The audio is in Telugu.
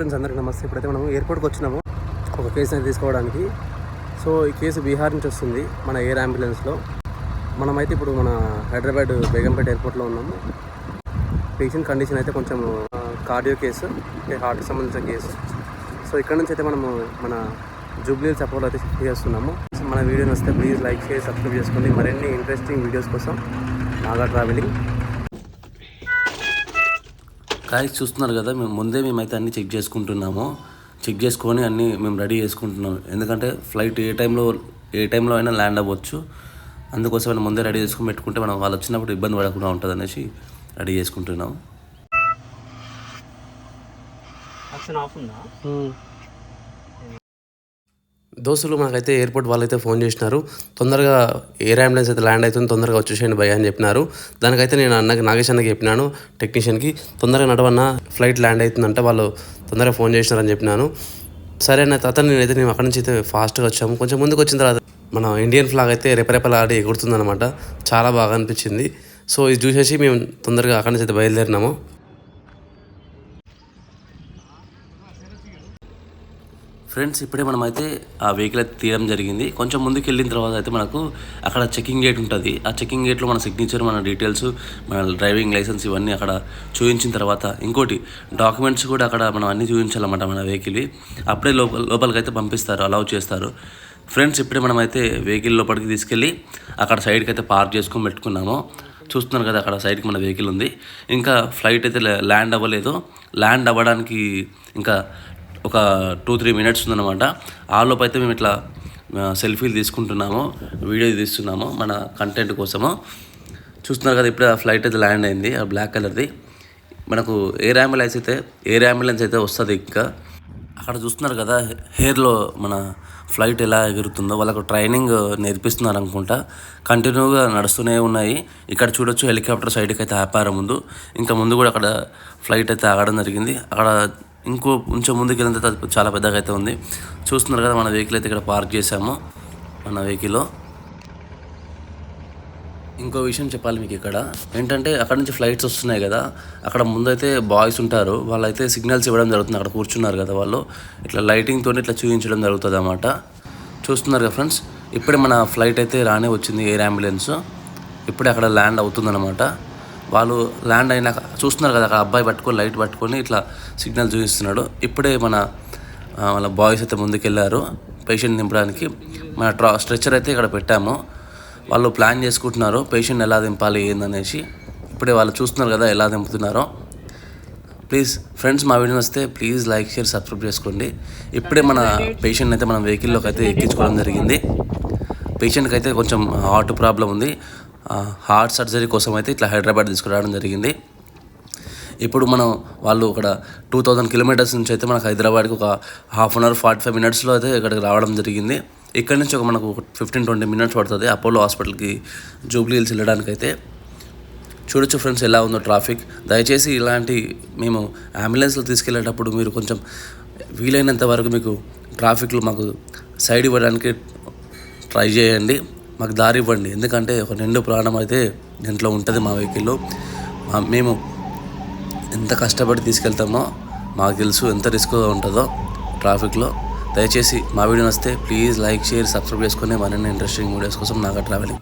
ఫ్రెండ్స్ అందరికీ నమస్తే. ఇప్పుడైతే మనం ఎయిర్పోర్ట్కి వచ్చినాము. ఒక కేసు అనేది తీసుకోవడానికి. సో ఈ కేసు బీహార్ నుంచి వస్తుంది మన ఎయిర్ అంబులెన్స్లో మనమైతే ఇప్పుడు మన హైదరాబాద్ బేగంపేట ఎయిర్పోర్ట్లో ఉన్నాము. పేషెంట్ కండిషన్ అయితే కొంచెం కార్డియో కేసు హార్ట్కి సంబంధించిన కేసు సో ఇక్కడ నుంచి అయితే మనము మన జూబ్లీ సపోర్ట్ అయితే షిఫ్ట్ చేస్తున్నాము. సో మన వీడియో వస్తే ప్లీజ్ లైక్ చేసి సబ్స్క్రైబ్ చేసుకోండి. మరిన్ని ఇంట్రెస్టింగ్ వీడియోస్ కోసం నాగా ట్రావెలింగ్ కాయస్ చూస్తున్నారు కదా మేము ముందే మేమైతే అన్ని చెక్ చేసుకుంటున్నాము. చెక్ చేసుకొని అన్నీ మేము రెడీ చేసుకుంటున్నాం. ఎందుకంటే ఫ్లైట్ ఏ టైంలో ఏ టైంలో అయినా ల్యాండ్ అవ్వచ్చు. అందుకోసం మనం ముందే రెడీ చేసుకుని పెట్టుకుంటే మనం వాళ్ళు వచ్చినప్పుడు ఇబ్బంది పడకుండా ఉంటుంది అనేసి రెడీ చేసుకుంటున్నాం. ఆప్షన్ ఆఫ్ ఉందా? దోస్తులు మనకైతే ఎయిర్పోర్ట్ వాళ్ళైతే ఫోన్ చేసినారు. తొందరగా ఎయిర్ అంబులెన్స్ అయితే ల్యాండ్ అవుతుంది తొందరగా వచ్చేసేయండి భయ అని చెప్పినారు. దానికైతే నేను అన్నకి నాగేష్ అన్నకి చెప్పినాను టెక్నీషియన్కి. తొందరగా నడవన్న ఫ్లైట్ ల్యాండ్ అవుతుందంటే వాళ్ళు తొందరగా ఫోన్ చేసినారని చెప్పినాను. సరే అన్న తర్వాత నేనైతే మేము అక్కడి నుంచి అయితే ఫాస్ట్గా వచ్చాము. కొంచెం ముందుకు వచ్చిన తర్వాత మన ఇండియన్ ఫ్లాగ్ అయితే రెపరెపలాడి ఎగురుతుందనమాట చాలా బాగా అనిపించింది. సో ఇది చూసేసి మేము తొందరగా అక్కడి నుంచి అయితే బయలుదేరినాము. ఫ్రెండ్స్ ఇప్పుడే మనమైతే ఆ వెహికల్ అయితే తీయడం జరిగింది. కొంచెం ముందుకు వెళ్ళిన తర్వాత అయితే మనకు అక్కడ చెకింగ్ గేట్ ఉంటుంది. ఆ చెకింగ్ గేట్లో మన సిగ్నేచర్ మన డీటెయిల్స్ మన డ్రైవింగ్ లైసెన్స్ ఇవన్నీ అక్కడ చూపించిన తర్వాత ఇంకోటి డాక్యుమెంట్స్ కూడా అక్కడ మనం అన్నీ చూపించాలన్నమాట మన వెహికల్వి అప్పుడే లోపల లోపలికైతే పంపిస్తారు అలౌ చేస్తారు. ఫ్రెండ్స్ ఇప్పుడే మనమైతే వెహికల్ లోపలికి తీసుకెళ్ళి అక్కడ సైడ్కి అయితే పార్క్ చేసుకొని పెట్టుకున్నాము. చూస్తున్నారు కదా అక్కడ సైడ్కి మన వెహికల్ ఉంది. ఇంకా ఫ్లైట్ అయితే ల్యాండ్ అవ్వలేదు. ల్యాండ్ అవ్వడానికి ఇంకా ఒక టూ త్రీ మినిట్స్ ఉందన్నమాట. ఆ అయితే మేము ఇట్లా సెల్ఫీలు తీసుకుంటున్నాము వీడియో తీస్తున్నాము మన కంటెంట్ కోసము. చూస్తున్నారు కదా ఇప్పుడే ఆ ఫ్లైట్ అయితే ల్యాండ్ అయింది ఆ బ్లాక్ కలర్ది. మనకు ఎయిర్ అంబులెన్స్ అయితే ఎయిర్ అంబులెన్స్ అయితే వస్తుంది ఇంకా. అక్కడ చూస్తున్నారు కదా హెయిర్లో మన ఫ్లైట్ ఎలా ఎగురుతుందో వాళ్ళకు ట్రైనింగ్ నేర్పిస్తున్నారు అనుకుంటా. కంటిన్యూగా నడుస్తూనే ఉన్నాయి. ఇక్కడ చూడొచ్చు హెలికాప్టర్ సైడ్కి అయితే ఆపారు ముందు. ఇంకా ముందు కూడా అక్కడ ఫ్లైట్ అయితే ఆగడం జరిగింది. అక్కడ ఇంకో కొంచెం ముందుకు వెళ్ళిన తర్వాత చాలా పెద్దగా అయితే ఉంది. చూస్తున్నారు కదా మన వెహికల్ అయితే ఇక్కడ పార్క్ చేసాము మన వెహికల్లో ఇంకో విషయం చెప్పాలి మీకు ఇక్కడ. ఏంటంటే అక్కడ నుంచి ఫ్లైట్స్ వస్తున్నాయి కదా. అక్కడ ముందైతే బాయ్స్ ఉంటారు. వాళ్ళైతే సిగ్నల్స్ ఇవ్వడం జరుగుతుంది. అక్కడ కూర్చున్నారు కదా వాళ్ళు. ఇట్లా లైటింగ్తో ఇట్లా చూపించడం జరుగుతుంది అన్నమాట చూస్తున్నారు కదా ఫ్రెండ్స్ ఇప్పుడే మన ఫ్లైట్ అయితే రానే వచ్చింది ఎయిర్ అంబులెన్స్ ఇప్పుడే అక్కడ ల్యాండ్ అవుతుందన్నమాట. వాళ్ళు ల్యాండ్ అయినాక చూస్తున్నారు కదా అక్కడ అబ్బాయి పట్టుకొని లైట్ పట్టుకొని ఇట్లా సిగ్నల్ చూపిస్తున్నాడు. ఇప్పుడే మన వాళ్ళ బాయ్స్ అయితే ముందుకెళ్ళారు పేషెంట్ దింపడానికి మన ట్రా స్ట్రెచ్చర్ అయితే ఇక్కడ పెట్టాము. వాళ్ళు ప్లాన్ చేసుకుంటున్నారు పేషెంట్ ఎలా దింపాలి ఏందనేసి. ఇప్పుడే వాళ్ళు చూస్తున్నారు కదా ఎలా దింపుతున్నారో. ప్లీజ్ ఫ్రెండ్స్ మా వీడియో వస్తే ప్లీజ్ లైక్ షేర్ సబ్స్క్రైబ్ చేసుకోండి. ఇప్పుడే మన పేషెంట్ అయితే మన వెహికల్లోకి అయితే ఎక్కించుకోవడం జరిగింది. పేషెంట్కి అయితే కొంచెం హార్ట్ ప్రాబ్లం ఉంది. హార్ట్ సర్జరీ కోసం అయితే ఇట్లా హైదరాబాద్ తీసుకురావడం జరిగింది. ఇప్పుడు మనం వాళ్ళు ఇక్కడ టూ థౌజండ్ కిలోమీటర్స్ నుంచి అయితే మనకు హైదరాబాద్కి ఒక half an hour forty five మినిట్స్లో అయితే ఇక్కడికి రావడం జరిగింది. ఇక్కడ నుంచి ఒక మనకు ఫిఫ్టీన్ ట్వంటీ మినిట్స్ పడుతుంది అపోలో హాస్పిటల్కి జూబ్లీ హిల్స్ వెళ్ళడానికి అయితే చూడొచ్చు ఫ్రెండ్స్ ఎలా ఉందో ట్రాఫిక్. దయచేసి ఇలాంటి మేము అంబులెన్స్లో తీసుకెళ్ళేటప్పుడు మీరు కొంచెం వీలైనంత వరకు మీకు ట్రాఫిక్లో మాకు సైడ్ ఇవ్వడానికి ట్రై చేయండి. మాకు దారి ఇవ్వండి. ఎందుకంటే ఒక నిండు ప్రాణం అయితే దీంట్లో ఉంటుంది మా వెహికల్లో. మేము ఎంత కష్టపడి తీసుకెళ్తామో మాకు తెలుసు ఎంత రిస్క్గా ఉంటుందో ట్రాఫిక్లో. దయచేసి మా వీడియో వస్తే ప్లీజ్ లైక్ షేర్ సబ్స్క్రైబ్ చేసుకుని మరిన్ని ఇంట్రెస్టింగ్ వీడియోస్ కోసం నాగా ట్రావెలింగ్.